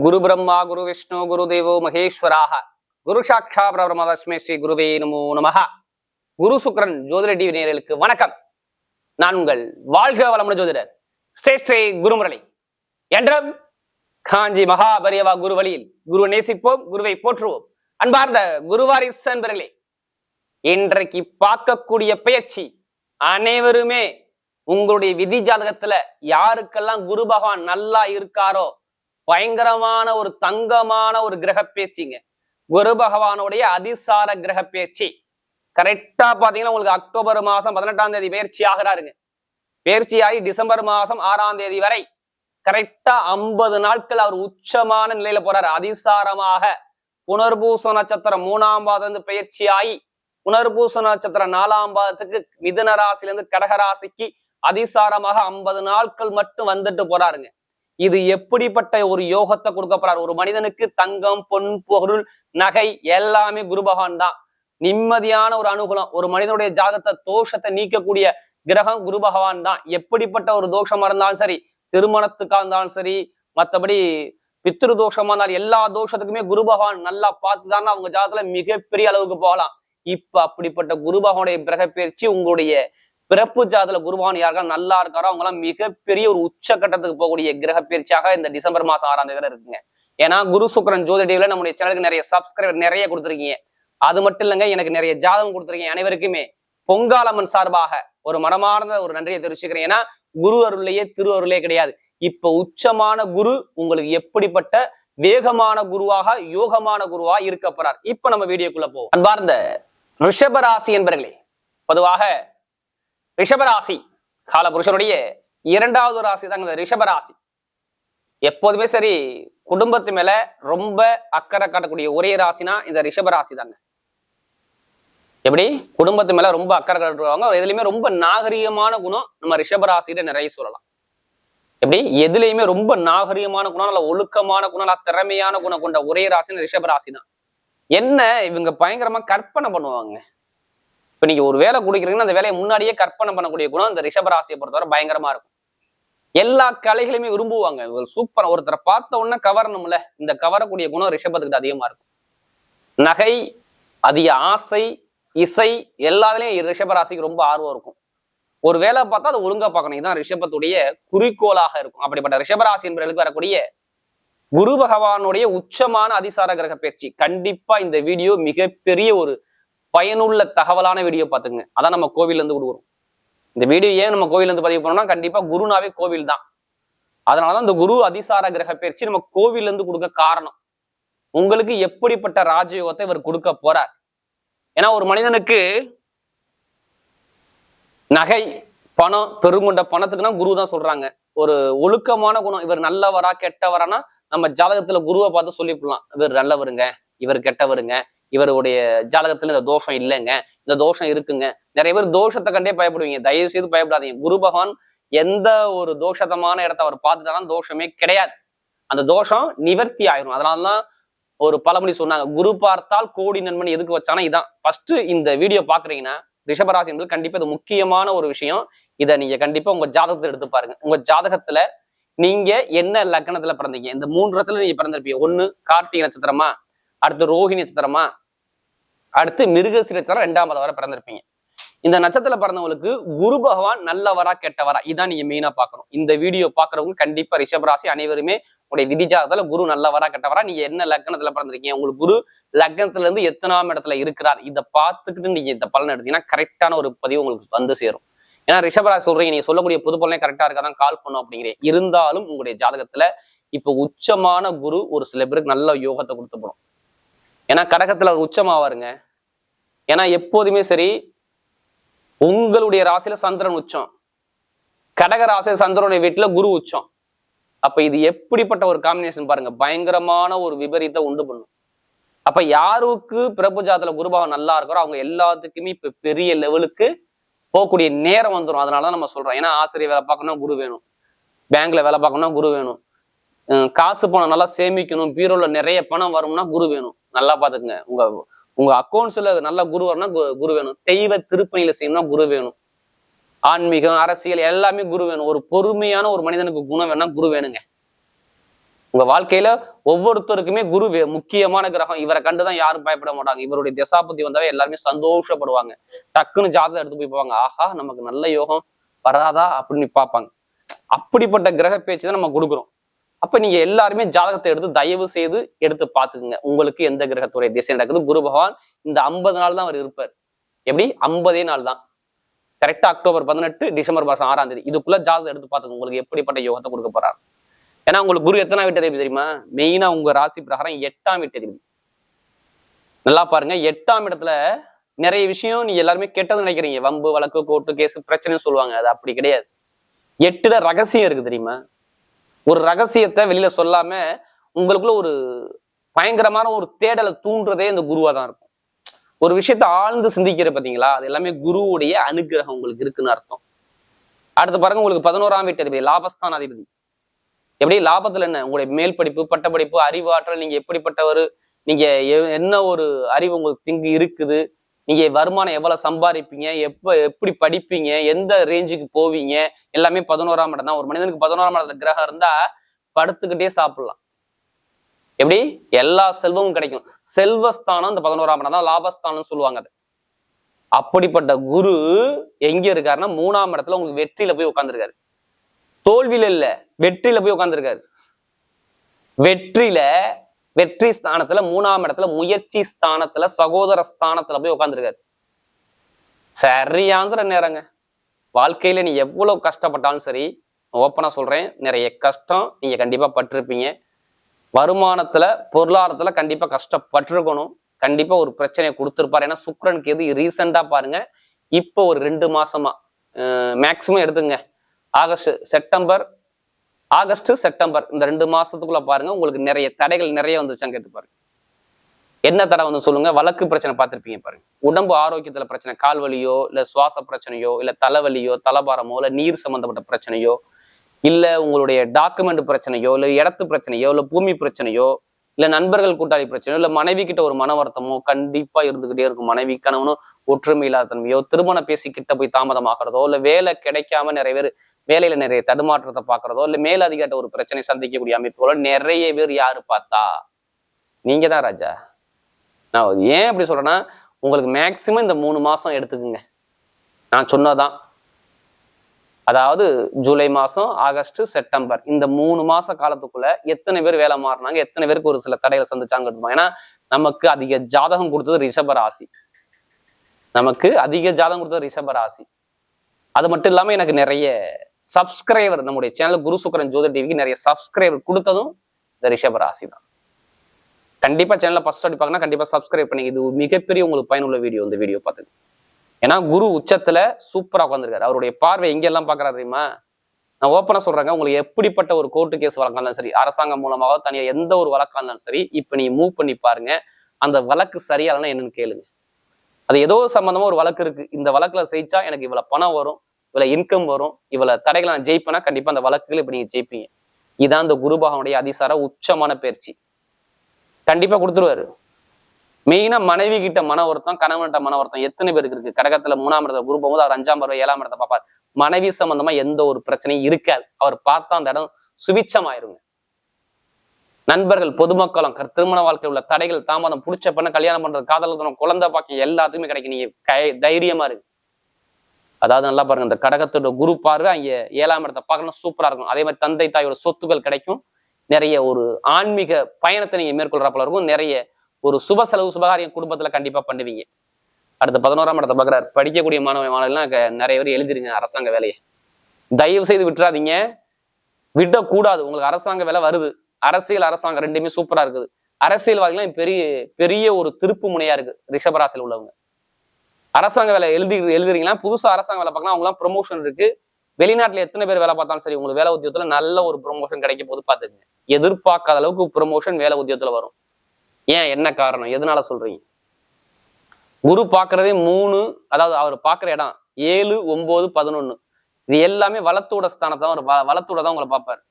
குரு பிரம்மா குரு விஷ்ணு குரு தேவோ மகேஸ்வராக. குரு சாட்சா பிரபரமதஸ்மே ஸ்ரீ குருவே நமோ நமஹ. குரு சுக்ரன் ஜோதிட டிவி நேயர்களுக்கு வணக்கம். நான் உங்கள் வாழ்க வளமுடன் ஜோதிடர் ஸ்ரே ஸ்ரீ குருமுரளி. என்றும் காஞ்சி மகாபரியவா குரு வழியில் குரு நேசிப்போம் குருவை போற்றுவோம். அன்பார்ந்த குருவாரிஸ் அன்பர்களே இன்றைக்கு பார்க்கக்கூடிய பயிற்சி அனைவருமே உங்களுடைய விதி ஜாதகத்துல யாருக்கெல்லாம் குரு பகவான் நல்லா இருக்காரோ பயங்கரமான ஒரு தங்கமான ஒரு கிரக பேச்சுங்க குரு பகவானுடைய அதிசார கிரக பேச்சு கரெக்டா பாத்தீங்கன்னா உங்களுக்கு அக்டோபர் மாசம் பதினெட்டாம் தேதி பயிற்சி ஆகிறாருங்க. பயிற்சியாகி டிசம்பர் மாசம் ஆறாம் தேதி வரை கரெக்டா ஐம்பது நாட்கள் அவர் உச்சமான நிலையில போறாரு. அதிசாரமாக புனர்பூச நட்சத்திரம் மூணாம் பாதம் இருந்து பயிற்சியாகி புனர்பூச நட்சத்திரம் நாலாம் பாதத்துக்கு மிதுன ராசிலிருந்து கடகராசிக்கு அதிசாரமாக ஐம்பது நாட்கள் மட்டும் வந்துட்டு போறாருங்க. இது எப்படிப்பட்ட ஒரு யோகத்தை கொடுக்க ஒரு மனிதனுக்கு தங்கம் பொன் பொருள் நகை எல்லாமே குரு பகவான் தான். நிம்மதியான ஒரு அனுகூலம். ஒரு மனிதனுடைய ஜாதகத்தை தோஷத்தை நீக்கக்கூடிய கிரகம் குரு பகவான் தான். எப்படிப்பட்ட ஒரு தோஷமா இருந்தாலும் சரி திருமணத்துக்கா இருந்தாலும் சரி மத்தபடி பித்ரு தோஷமா இருந்தாலும் எல்லா தோஷத்துக்குமே குரு பகவான் நல்லா பார்த்துதான் அவங்க ஜாதகத்துல மிகப்பெரிய அளவுக்கு போகலாம். இப்ப அப்படிப்பட்ட குரு பகவானுடைய கிரக பயிற்சி உங்களுடைய பிறப்பு ஜாதல குருவான் யாருக்கா நல்லா இருக்காரோ அவங்களாம் மிகப்பெரிய ஒரு உச்சக்கட்டத்துக்கு போகக்கூடிய கிரக பயிற்சியாக இந்த டிசம்பர் மாசம் ஆறாம் தேதி இருக்குங்க. ஏன்னா குரு சுக்கரன் ஜோதிடியில நம்முடைய சேனலுக்கு நிறைய சப்ஸ்கிரைபர் நிறைய கொடுத்துருக்கீங்க. அது மட்டும் இல்லைங்க எனக்கு நிறைய ஜாதகம் கொடுத்துருக்கீங்க அனைவருக்குமே. பொங்காலம்மன் சார்பாக ஒரு மனமார்ந்த ஒரு நன்றியை தெரிவிச்சுக்கிறேன். ஏன்னா குரு அருளையே திரு அருளே கிடையாது. இப்ப உச்சமான குரு உங்களுக்கு எப்படிப்பட்ட வேகமான குருவாக யோகமான குருவா இருக்க போறார். இப்ப நம்ம வீடியோக்குள்ள போவோம். அன்பார்ந்த ரிஷபராசி என்பர்களே பொதுவாக ரிஷபராசி காலபுருஷனுடைய இரண்டாவது ராசி தாங்க இந்த ரிஷபராசி. எப்போதுமே சரி குடும்பத்து மேல ரொம்ப அக்கறை காட்டக்கூடிய ஒரே ராசினா இந்த ரிஷபராசி தாங்க. எப்படி? குடும்பத்து மேல ரொம்ப அக்கறை காட்டுவாங்க எதுலையுமே ரொம்ப நாகரிகமான குணம் நம்ம ரிஷபராசியில நிறைய சொல்லலாம். எப்படி? எதுலையுமே ரொம்ப நாகரிகமான குணம் நல்ல ஒழுக்கமான குணம் நல்ல திறமையான குணம் கொண்ட ஒரே ராசின்னு ரிஷபராசினா. என்ன? இவங்க பயங்கரமா கற்பனை பண்ணுவாங்க. இப்ப நீங்க ஒரு வேலை குடிக்கிறீங்கன்னா அந்த வேலையை முன்னாடியே கற்பனை பண்ணக்கூடிய குணம் இந்த ரிஷபராசியை பொறுத்தவரை பயங்கரமா இருக்கும். எல்லா கலைகளையுமே விரும்புவாங்க. ஒரு சூப்பர் ஒருத்தரை பார்த்த உடனே கவரணும்ல. இந்த கவரக்கூடிய குணம் ரிஷபத்துக்கு அதிகமா இருக்கும். நகை அதிக ஆசை இசை எல்லாத்துலயும் ரிஷபராசிக்கு ரொம்ப ஆர்வம் இருக்கும். ஒரு வேலை பார்த்தா அதை ஒழுங்கா பார்க்கணும். இதுதான் ரிஷபத்துடைய குறிக்கோளாக இருக்கும். அப்படிப்பட்ட ரிஷபராசி என்பவர்களுக்கு வரக்கூடிய குரு பகவானுடைய உச்சமான அதிசார கிரக பயிற்சி. கண்டிப்பா இந்த வீடியோ மிகப்பெரிய ஒரு பயனுள்ள தகவலான வீடியோ பார்த்துங்க அதான் நம்ம கோவிலேருந்து இருந்து கொடுக்குறோம் இந்த வீடியோ ஏன் நம்ம கோவிலேருந்து இருந்து பதிவு பண்ணோம்னா கண்டிப்பா குருனாவே கோவில் தான். அதனாலதான் இந்த குரு அதிசார கிரக பயிற்சி நம்ம கோவிலேருந்து இருந்து கொடுக்க காரணம். உங்களுக்கு எப்படிப்பட்ட ராஜயோகத்தை இவர் கொடுக்க போறார்? ஏன்னா ஒரு மனிதனுக்கு நகை பணம் பெருங்கொண்ட பணத்துக்குன்னா குரு தான் சொல்றாங்க. ஒரு ஒழுக்கமான குணம் இவர் நல்லவரா கெட்டவரானா நம்ம ஜாதகத்துல குருவை பார்த்து சொல்லிவிடலாம். இவர் நல்லவருங்க இவர் கெட்டவருங்க இவருடைய ஜாதகத்துல இந்த தோஷம் இல்லைங்க. இந்த தோஷம் இருக்குங்க. நிறைய பேர் தோஷத்தை கண்டே பயப்படுவீங்க. தயவு செய்து பயப்படாதீங்க. குரு பகவான் எந்த ஒரு தோஷதமான இடத்த அவர் பார்த்துட்டாலும் தோஷமே கிடையாது. அந்த தோஷம் நிவர்த்தி ஆயிரும். அதனாலதான் ஒரு பழமொழி சொன்னாங்க குரு பார்த்தால் கோடி நண்பன் எதுக்கு வச்சானா இதான். ஃபர்ஸ்ட் இந்த வீடியோ பாக்குறீங்கன்னா ரிஷபராசி என்பது கண்டிப்பா இது முக்கியமான ஒரு விஷயம். இதை நீங்க கண்டிப்பா உங்க ஜாதகத்தை எடுத்து பாருங்க. உங்க ஜாதகத்துல நீங்க என்ன லக்னத்துல பிறந்தீங்க? இந்த மூன்று நட்சத்திரம் நீங்க பிறந்திருப்பீங்க. ஒண்ணு கார்த்திகை நட்சத்திரமா? அடுத்து ரோஹிணி நட்சத்திரமா? அடுத்து மிருகசி நட்சத்திரம் ரெண்டாம் பாதம் பிறந்திருப்பீங்க. இந்த நட்சத்திரம் பிறந்தவங்களுக்கு குரு பகவான் நல்லவரா கெட்டவரா இதான் நீங்க மெயினா பார்க்கணும். இந்த வீடியோ பாக்குறவங்க கண்டிப்பா ரிஷபராசி அனைவருமே உடைய விதிஜாகத்துல குரு நல்லவரா கெட்டவரா நீங்க என்ன லக்னத்துல பிறந்திருக்கீங்க உங்களுக்கு குரு லக்னத்துல இருந்து எத்தனாம் இடத்துல இருக்கிறார் இதை பார்த்துக்கிட்டு நீங்க இந்த பலன் எடுத்தீங்கன்னா கரெக்டான ஒரு பதிவு உங்களுக்கு வந்து சேரும். ஏன்னா ரிஷபராசி சொல்றீங்க நீங்க சொல்லக்கூடிய புது பலனே கரெக்டா இருக்காதான் கால் பண்ணும் அப்படிங்கிறேன் இருந்தாலும் உங்களுடைய ஜாதகத்துல இப்ப உச்சமான குரு ஒரு சில பேருக்கு நல்ல யோகத்தை கொடுத்து போடும் ஏன்னா கடகத்துல அவர் உச்சமாவாருங்க. ஏன்னா எப்போதுமே சரி உங்களுடைய ராசியில சந்திரன் உச்சம். கடக ராசியில சந்திரனுடைய வீட்டில் குரு உச்சம். அப்ப இது எப்படிப்பட்ட ஒரு காம்பினேஷன் பாருங்க பயங்கரமான ஒரு விபரீத்தை உண்டு பண்ணும். அப்ப யாருக்கு பிறப்பு ஜாதத்துல குருபாவம் நல்லா இருக்கிறோ அவங்க எல்லாத்துக்குமே இப்ப பெரிய லெவலுக்கு போகக்கூடிய நேரம் வந்துடும் அதனாலதான் நம்ம சொல்றோம். ஏன்னா ஆசிரியர் வேலை பார்க்கணும் குரு வேணும். பேங்க்ல வேலை பார்க்கணும்னா குரு வேணும். அஹ் காசு பணம் நல்லா சேமிக்கணும் பீரோல நிறைய பணம் வரும்னா குரு வேணும். நல்லா பாத்துக்கங்க உங்க உங்க அக்கௌண்ட்ஸ்ல நல்ல குரு வரணும்னா கு- குரு வேணும். தெய்வ திருப்பணியில செய்யணும்னா குரு வேணும். ஆன்மீகம் அரசியல் எல்லாமே குரு வேணும். ஒரு பொறுமையான ஒரு மனிதனுக்கு குணம் வேணா குரு வேணுங்க. உங்க வாழ்க்கையில ஒவ்வொருத்தருக்குமே குரு முக்கியமான கிரகம். இவரை கண்டுதான் யாரும் பயப்பட மாட்டாங்க. இவருடைய திசாபுத்தி வந்தாவே எல்லாருமே சந்தோஷப்படுவாங்க. டக்குன்னு ஜாதகம் எடுத்து போய் போவாங்க ஆஹா நமக்கு நல்ல யோகம் வராதா அப்படின்னு பார்ப்பாங்க. அப்படிப்பட்ட கிரக பேச்சு தான் நம்ம கொடுக்குறோம். அப்ப நீங்க எல்லாருமே ஜாதகத்தை எடுத்து தயவு செய்து எடுத்து பார்த்துக்குங்க. உங்களுக்கு எந்த கிரகத்துடைய திசை நடக்குது? குரு பகவான் இந்த ஐம்பது நாள் தான் அவர் இருப்பார். எப்படி? ஐம்பதே நாள் தான். கரெக்டா அக்டோபர் பதினெட்டு டிசம்பர் மாசம் ஆறாம் தேதி. இதுக்குள்ள ஜாதகம் எடுத்து பார்த்துங்க உங்களுக்கு எப்படிப்பட்ட யோகத்தை கொடுக்க போறாரு. ஏன்னா உங்களுக்கு குரு எத்தனை வீட்டு அதிபதி தெரியுமா? மெயினா உங்க ராசி பிரகாரம் எட்டாம் வீட்டு அதிபதி. நல்லா பாருங்க. எட்டாம் இடத்துல நிறைய விஷயம் நீங்க எல்லாருமே கெட்டது நினைக்கிறீங்க. வம்பு வழக்கு கோர்ட்டு கேஸ் பிரச்சனைன்னு சொல்லுவாங்க. அது அப்படி கிடையாது. எட்டுல ரகசியம் இருக்கு தெரியுமா? ஒரு ரகசியத்தை வெளியில சொல்லாம உங்களுக்குள்ள ஒரு பயங்கரமான ஒரு தேடலை தூண்டுறதே இந்த குருவா தான் இருக்கும். ஒரு விஷயத்த ஆழ்ந்து சிந்திக்கிற பாத்தீங்களா? அது எல்லாமே குருவுடைய அனுகிரகம் உங்களுக்கு இருக்குன்னு அர்த்தம். அடுத்து பாருங்க உங்களுக்கு பதினோராம் வீட்டு அதிபதி லாபஸ்தான் அதிபதி. எப்படி? லாபத்துல என்ன? உங்களுடைய மேல் படிப்பு பட்டப்படிப்பு அறிவு ஆற்றல் நீங்க எப்படிப்பட்டவர் நீங்க எ- என்ன ஒரு அறிவு உங்களுக்கு திங்கு இருக்குது? நீங்க வருமானம் எவ்வளவு சம்பாதிப்பீங்க? எப்ப எப்படி படிப்பீங்க? எந்த ரேஞ்சுக்கு போவீங்க? எல்லாமே பதினோராம் இடம் தான். ஒரு மனிதனுக்கு பதினோராம் இடத்துல கிரகம் இருந்தா படுத்துக்கிட்டே சாப்பிடலாம். எப்படி? எல்லா செல்வமும் கிடைக்கும். செல்வஸ்தானம் இந்த பதினோராம் இடம் தான். லாபஸ்தானம் சொல்லுவாங்க அது. அப்படிப்பட்ட குரு எங்க இருக்காருன்னா மூணாம் இடத்துல உங்களுக்கு வெற்றியில போய் உட்காந்துருக்காரு தோல்வியில இல்ல வெற்றியில போய் உட்காந்துருக்காரு வெற்றியில வெற்றி ஸ்தானத்துல மூணாம் இடத்துல முயற்சி ஸ்தானத்துல சகோதர ஸ்தானத்துல போய் உட்காந்துருக்காரு சரியாந்திர நேரங்க. வாழ்க்கையில நீ எவ்வளவு கஷ்டப்பட்டாலும் சரி ஓப்பனா சொல்றேன் நிறைய கஷ்டம் நீங்க கண்டிப்பா பட்டிருப்பீங்க. வருமானத்துல பொருளாதாரத்துல கண்டிப்பா கஷ்டப்பட்டிருக்கணும். கண்டிப்பா ஒரு பிரச்சனையை கொடுத்துருப்பாரு. ஏன்னா சுக்கிரனுக்கு எது ரீசெண்டா பாருங்க. இப்போ ஒரு ரெண்டு மாசமா மேக்சிமம் எடுத்துங்க ஆகஸ்ட் செப்டம்பர் ஆகஸ்ட் செப்டம்பர் இந்த ரெண்டு மாசத்துக்குள்ள பாருங்க உங்களுக்கு நிறைய தடைகள் நிறைய வந்துச்சான்னு கேட்டு பாருங்க. என்ன தடை வந்து சொல்லுங்க? வழக்கு பிரச்சனை பார்த்துருப்பீங்க பாருங்க. உடம்பு ஆரோக்கியத்துல பிரச்சனை கால் வலியோ இல்ல சுவாச பிரச்சனையோ இல்ல தலைவலியோ தலபாரமோ இல்ல நீர் சம்பந்தப்பட்ட பிரச்சனையோ இல்ல உங்களுடைய டாக்குமெண்ட் பிரச்சனையோ இல்ல இடத்து பிரச்சனையோ இல்ல பூமி பிரச்சனையோ இல்ல நண்பர்கள் கூட்டாளி பிரச்சனையோ இல்ல மனைவி கிட்ட ஒரு மன வருத்தமோ கண்டிப்பா இருந்துகிட்டே இருக்கும். மனைவி கணவனும் ஒற்றுமை இல்லாத தன்மையோ திருமணம் பேசி கிட்ட போய் தாமதமாகிறதோ இல்ல வேலை கிடைக்காம நிறைய பேர் வேலையில நிறைய தடுமாற்றத்தை பாக்குறதோ இல்ல மேலதிகாரிட்ட ஒரு பிரச்சனை சந்திக்கக்கூடிய அமைப்புகளோ நிறைய பேர் யாரு பார்த்தா? நீங்க தான் ராஜா. நான் ஏன் அப்படி சொல்றேன்னா உங்களுக்கு மேக்சிமம் இந்த மூணு மாசம் எடுத்துக்குங்க. நான் சொன்னதான். அதாவது ஜூலை மாசம் ஆகஸ்ட் செப்டம்பர். இந்த மூணு மாச காலத்துக்குள்ள எத்தனை பேர் வேலை மாறினாங்க எத்தனை பேருக்கு ஒரு சில தடைகளை சந்திச்சாங்க ஏன்னா நமக்கு அதிக ஜாதகம் கொடுத்தது ரிஷப ராசி. நமக்கு அதிக ஜாதகம் கொடுத்தது ரிஷப ராசி. அது மட்டும் இல்லாம எனக்கு நிறைய சப்ஸ்கிரைபர் நம்முடைய சேனல் குரு சுக்கரன் ஜோதி டிவிக்கு நிறைய சப்ஸ்கிரைபர் கொடுத்ததும் இந்த ரிஷப ராசி தான். கண்டிப்பா சேனல் ஃபர்ஸ்ட் அடிப்பாங்கன்னா கண்டிப்பா சப்ஸ்கிரைப் பண்ணி இது மிகப்பெரிய உங்களுக்கு பயனுள்ள வீடியோ இந்த வீடியோ பார்த்து ஏன்னா குரு உச்சத்துல சூப்பரா உட்காந்துருக்காரு அவருடைய பார்வை எங்கெல்லாம் பாக்குறாரு தெரியுமா? நான் ஓப்பனா சொல்றேங்க உங்களுக்கு எப்படிப்பட்ட ஒரு கோர்ட்டு கேஸ் வழக்கா இருந்தாலும் சரி அரசாங்கம் மூலமாக தனியா எந்த ஒரு வழக்கா இருந்தாலும் சரி இப்ப நீ மூவ் பண்ணி பாருங்க. அந்த வழக்கு சரியா இல்லைன்னா என்னன்னு கேளுங்க. அது ஏதோ சம்பந்தமா ஒரு வழக்கு இருக்கு. இந்த வழக்குல ஜெயிச்சா எனக்கு இவ்வளவு பணம் வரும் இவ்வளவு இன்கம் வரும் இவ்வளவு தடைகளை நான் ஜெயிப்பேனா கண்டிப்பா அந்த வழக்குகள் இப்ப நீங்க ஜெயிப்பீங்க. இதான் அந்த குருபாகனுடைய அதிசார உச்சமான பயிற்சி கண்டிப்பா கொடுத்துருவாரு. மெயினா மனைவி கிட்ட மன வருத்தம் கணவன்கிட்ட மன வருத்தம் எத்தனை பேருக்கு இருக்கு? கடகத்துல மூணாம் இடத்துல குரு போகும்போது அவர் அஞ்சாம் பருவம் ஏழாம் இடத்தை பார்ப்பார். மனைவி சம்பந்தமா எந்த ஒரு பிரச்சனையும் இருக்காது. அவர் பார்த்தா அந்த இடம் சுபிச்சமாயிருங்க நண்பர்கள் பொதுமக்களும் திருமண வாழ்க்கை உள்ள தடைகள் தாமதம் பிடிச்ச பண்ண கல்யாணம் பண்றது காதல் தனம் குழந்தை பாக்கியம் எல்லாத்துக்குமே கிடைக்கும் நீங்க கை- தைரியமா இருக்கு அதாவது நல்லா பாருங்க இந்த கடகத்தோட குரு பார்வை அங்க ஏழாம் இடத்தை பார்க்கணும் சூப்பரா இருக்கும். அதே மாதிரி தந்தை தாயோட சொத்துக்கள் கிடைக்கும். நிறைய ஒரு ஆன்மீக பயணத்தை நீங்க மேற்கொள்றப்பல இருக்கும். நிறைய ஒரு சுப செலவு சுபகாரியம் குடும்பத்துல கண்டிப்பா பண்ணுவீங்க. அடுத்த பதினோராம் இடத்தை பார்க்குறாரு. படிக்கக்கூடிய மாணவ மாணவர்கள்லாம் நிறைய பேர் எழுதிருங்க அரசாங்க வேலையை. தயவு செய்து விட்டுறாதீங்க. விடக்கூடாது. உங்களுக்கு அரசாங்க வேலை வருது. அரசியல் அரசாங்கம் ரெண்டுமே சூப்பரா இருக்குது. அரசியல்வாதிகளாம் பெரிய பெரிய ஒரு திருப்பு முனையா இருக்கு. ரிஷபராசியில் உள்ளவங்க. அரசாங்க வேலை எழுதி எழுதுறீங்களா? புதுசா அரசாங்க வேலை பார்க்கலாம் அவங்களாம் ப்ரொமோஷன் இருக்கு. வெளிநாட்டுல எத்தனை பேர் வேலை பார்த்தாலும் சரி உங்களுக்கு வேலை உத்தியோகத்துல நல்ல ஒரு ப்ரொமோஷன் கிடைக்கும் போது பாத்துக்கங்க எதிர்பார்க்காத அளவுக்கு ப்ரொமோஷன் வேலை உத்தியோகத்துல வரும். ஏன் என்ன காரணம்? எதனால சொல்றீங்க? குரு பார்க்கறதே மூணு அதாவது அவர் பார்க்குற இடம் ஏழு ஒன்பது பதினொன்னு. இது எல்லாமே வளத்தோட ஸ்தானத்தை தான் ஒரு வ- வளத்தோட தான் உங்களை பார்ப்பார்.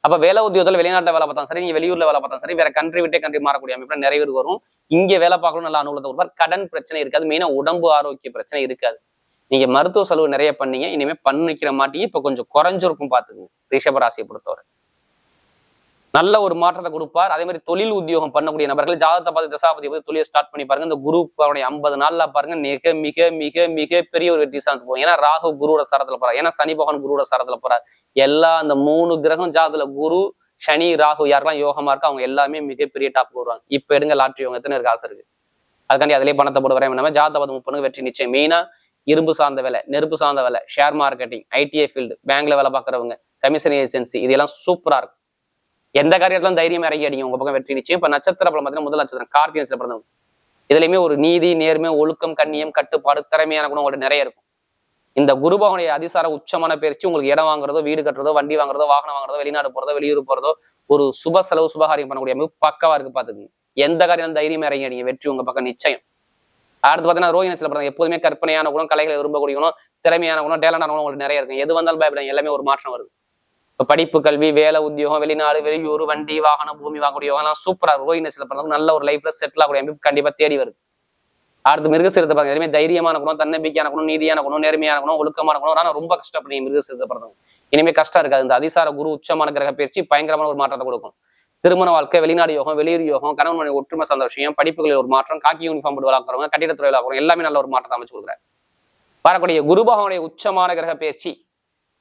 அப்ப வேலை உத்தியோகத்தில் வெளிநாட்டில் வேலை பார்த்தா சரி நீங்கள் வெளியூர்ல வேலை பார்த்தா சரி வேற கண்ட்ரி விட்டே கண்ட்ரி மாறக்கூடிய அமைப்பு நிறைய பேருக்கு வரும். இங்க வேலை பார்க்கணும் நல்லா அனுகூலத்தை கொடுப்பார். கடன் பிரச்சனை இருக்காது. மெயினாக உடம்பு ஆரோக்கிய பிரச்சனை இருக்காது. நீங்க மருத்துவ செலவு நிறைய பண்ணீங்க. இனிமே பண்ணிக்கிற மாட்டீங்க இப்ப கொஞ்சம் குறைஞ்சிருக்கும் பாத்துங்க ரிஷபராசியை பொறுத்தவரை. நல்ல ஒரு மாற்றத்தை கொடுப்பார். அதே மாதிரி தொழில் உத்தியோகம் பண்ணக்கூடிய நபர்கள் ஜாதகத்தை பார்த்து தசாபதி பார்த்து தொழிலை ஸ்டார்ட் பண்ணி பாருங்க. இந்த குரு அவருடைய ஐம்பது நாள்ல பாருங்க மிக மிக மிக மிக பெரிய ஒரு வெற்றி சார்ந்து போகும். ஏன்னா ராகு குருவோட சாரத்துல போறார். ஏன்னா சனி பகவான் குருவோட சாரத்துல போறார். எல்லா அந்த மூணு கிரகம் ஜாதத்துல குரு சனி ராகு யாரெல்லாம் யோகமா இருக்கோ அவங்க எல்லாமே மிகப்பெரிய டாப் வருவாங்க. இப்ப எடுங்க லாட்ரி யோகம் எத்தனை இருக்கு ஆசை இருக்கு? அதுக்காண்டி அதிலே பணத்தை போட்டு வரேன் நம்ம ஜாதகத்தை முப்பது வெற்றி நிச்சயம். மெயினா இரும்பு சார்ந்த வேலை நெருப்பு சார்ந்த வேலை ஷேர் மார்க்கெட்டிங் ஐடிஐ ஃபீல்டு பேங்க்ல வேலை பார்க்குறவங்க கமிஷன் ஏஜென்சி இதெல்லாம் சூப்பரா இருக்கும். எந்த காரியத்திலும் தைரியம் இறங்கி அடிங்க. உங்க பக்கம் வெற்றி நிச்சயம். இப்ப நட்சத்திர பலம் பார்த்தீங்கன்னா முதல் நட்சத்திரம் கார்த்திகை நட்சத்திரம் பிறந்தவங்க இதுலயுமே ஒரு நீதி நேர்மை ஒழுக்கம் கண்ணியம் கட்டுப்பாடு திறமையான குணம் உங்களுக்கு நிறைய இருக்கும். இந்த குருபவனுடைய அதிசார உச்சமான பயிற்சி உங்களுக்கு இடம் வாங்குறதோ வீடு கட்டுறதோ வண்டி வாங்குறதோ வாகனம் வாங்குறதோ வெளிநாடு போறதோ வெளியூர் போறதோ ஒரு சுப செலவு சுபகாரியம் பண்ணக்கூடிய அமைப்பு பக்கவா இருக்கு பாத்துக்கோங்க. எந்த காரியம் தைரியம் இறங்கி அடிங்க. வெற்றி உங்க பக்கம் நிச்சயம். அடுத்து பார்த்தீங்கன்னா ரோஹிணி நட்சத்திரம் எப்போதுமே கற்பனையான குணம் கலைகளை விரும்பக்கூடிய குணம் திறமையான குணம் டேலண்டான குணம் உங்களுக்கு நிறைய இருக்கும். எது வந்தாலும் பயப்படாங்க எல்லாமே ஒரு மாற்றம் வருது. படிப்பு கல்வி வேலை உத்தியோகம் வெளிநாடு வெளியூர் வண்டி வாகனம் பூமி வாங்கக்கூடிய யோகம் சூப்பரா இருக்கும். இன்னும் சில பண்ணுறது நல்ல ஒரு லைஃப்ல செட்டில் ஆகக்கூடிய அமைப்பு கண்டிப்பா தேடி வருது. அடுத்து மிருகசீரத்தை பாருங்க எதுவுமே தைரியமான இருக்கணும் தன்னம்பிக்கையா இருக்கணும் நீதியா இருக்கணும் நேர்மையா இருக்கணும் ஒழுக்கமா இருக்கணும் ஆனா ரொம்ப கஷ்டப்படி மிருக பிறந்தவங்க இனிமே கஷ்டம் இருக்காது. இந்த அதிசார குரு உச்சமான கிரக பயிற்சி பயங்கரமான ஒரு மாற்றத்தை கொடுக்கும். திருமண வாழ்க்கை வெளிநாடு யோகம் வெளியூர் யோகம் கணவன் மனைவி ஒற்றுமை சந்தோஷம் விஷயம் படிப்புகளில் ஒரு மாற்றம் காக்கி யூனிஃபார்ம் போட்டு வளர்க்குறவங்க கட்டிடத்துறை வளர்க்குறவங்க எல்லாமே நல்ல ஒரு மாற்றத்தை அமைச்சு கொடுக்குறாரு. வரக்கூடிய குரு பகவானுடைய உச்சமான கிரக பயிற்சி